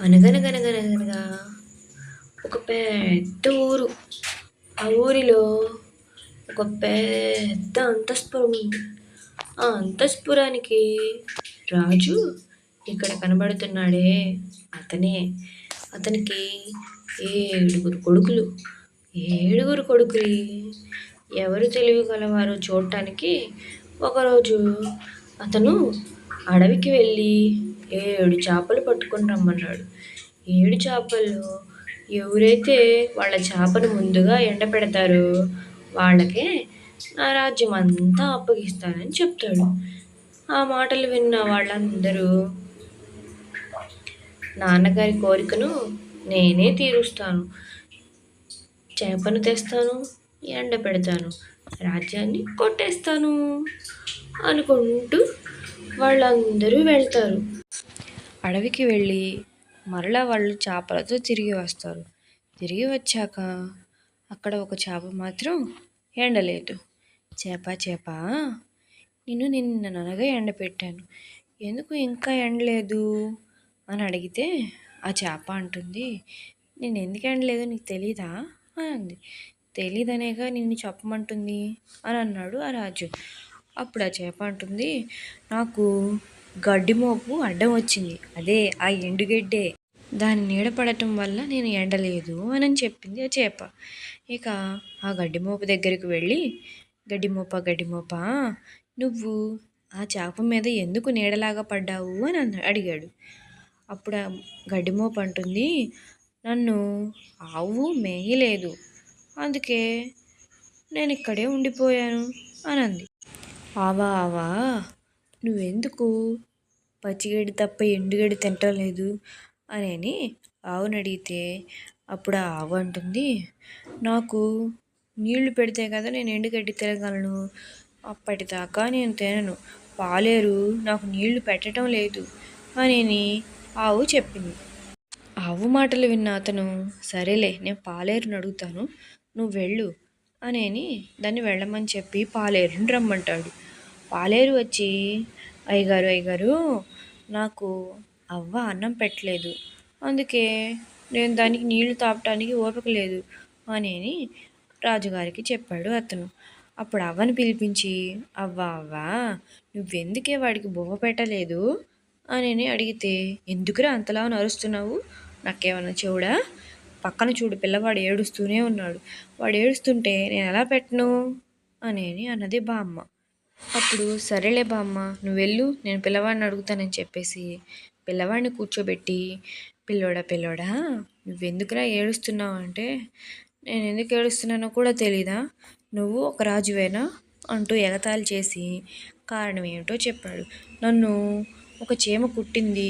అనగనగనగనగనగా ఒక పెద్ద ఊరు. ఆ ఊరిలో ఒక పెద్ద అంతఃపురం ఉంది. ఆ అంతఃపురానికి రాజు ఇక్కడ కనబడుతున్నాడే. అతనే. అతనికి ఏడుగురు కొడుకులు. ఏడుగురు కొడుకులు. ఎవరు తెలివి గలవారో చూడటానికి ఒకరోజు అతను అడవికి వెళ్ళి ఏడు చేపలు పట్టుకొని రమ్మన్నాడు. ఏడు చేపలు? ఎవరైతే వాళ్ళ చేపను ముందుగా ఎండ పెడతారో వాళ్ళకే నా రాజ్యం అంతా అప్పగిస్తానని చెప్తాడు. ఆ మాటలు విన్న వాళ్ళందరూ నాన్నగారి కోరికను నేనే తీరుస్తాను. చేపను తెస్తాను ఎండ పెడతాను రాజ్యాన్ని కొట్టేస్తాను అనుకుంటూ వాళ్ళందరూ వెళ్తారు. అడవికి వెళ్ళి మరలా వాళ్ళు చేపలతో తిరిగి వస్తారు. తిరిగి వచ్చాక అక్కడ ఒక చేప మాత్రం ఎండలేదు. చేప చేప నేను నిన్న ననగా ఎండ పెట్టాను ఎందుకు ఇంకా ఎండలేదు? అని అడిగితే ఆ చేప అంటుంది నేను ఎందుకు ఎండలేదు? నీకు తెలీదా? అని అంది. తెలీదనేగా నిన్ను చెప్పమంటుంది? అని అన్నాడు ఆ రాజు. అప్పుడు ఆ చేప అంటుంది నాకు గడ్డిమోపు అడ్డం వచ్చింది. అదే ఆ ఎండుగడ్డే. దాని నీడ పడటం వల్ల నేను ఎండలేదు అని చెప్పింది ఆ చేప. ఇక ఆ గడ్డిమోపు దగ్గరికి వెళ్ళి గడ్డిమోప గడ్డిమోప నువ్వు ఆ చేప మీద ఎందుకు నీడలాగా పడ్డావు? అని అడిగాడు. అప్పుడు ఆ గడ్డి అంటుంది నన్ను ఆవు మేయలేదు. అందుకే నేను ఇక్కడే ఉండిపోయాను అని అంది. ఆవా ఆవా నువ్వెందుకు పచ్చిగడ్డి తప్ప ఎండుగడ్డి తింటలేదు అని ఆవుని అడిగితే అప్పుడు ఆ ఆవు అంటుంది నాకు నీళ్ళు పెడితే కదా నేను ఎండుగడ్డి తినగలను. అప్పటిదాకా నేను తినను. పాలేరు నాకు నీళ్ళు పెట్టడం లేదు అని ఆవు చెప్పింది. ఆవు మాటలు విన్న అతను సరేలే నేను పాలేరుని అడుగుతాను. నువ్వు వెళ్ళు అనేని దాన్ని వెళ్ళమని చెప్పి పాలేరుని రమ్మంటాడు. పాలేరు వచ్చి అయ్యగారు అయ్యగారు నాకు అవ్వ అన్నం పెట్టలేదు. అందుకే నేను దానికి నీళ్ళు తాపటానికి ఓపిక లేదు అని రాజుగారికి చెప్పాడు అతను. అప్పుడు అవ్వని పిలిపించి అవ్వ అవ్వ నువ్వెందుకే వాడికి బువ్వ పెట్టలేదు? అని అడిగితే ఎందుకురా అంతలా నరుస్తున్నావు? నాకేమన్నా చెవుడా? పక్కన చూడు పిల్లవాడు ఏడుస్తూనే ఉన్నాడు. వాడు ఏడుస్తుంటే నేను ఎలా పెట్టను? అనేని అన్నది బామ్మ అప్పుడు సరేలే బామ్మ నువ్వు వెళ్ళు నేను పిల్లవాడిని అడుగుతానని చెప్పేసి పిల్లవాడిని కూర్చోబెట్టి పిల్లోడా పిల్లోడా నువ్వెందుకురా ఏడుస్తున్నావు? అంటే నేను ఎందుకు ఏడుస్తున్నానో కూడా తెలీదా? నువ్వు ఒక రాజువేనా? అంటూ ఎగతాళి చేసి కారణం ఏమిటో చెప్పాడు. నన్ను ఒక చీమ కుట్టింది.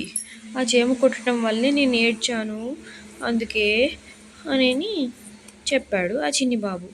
ఆ చీమ కుట్టడం వల్లే నేను ఏడ్చాను. అందుకే అని చెప్పాడు ఆ చిన్ని బాబు.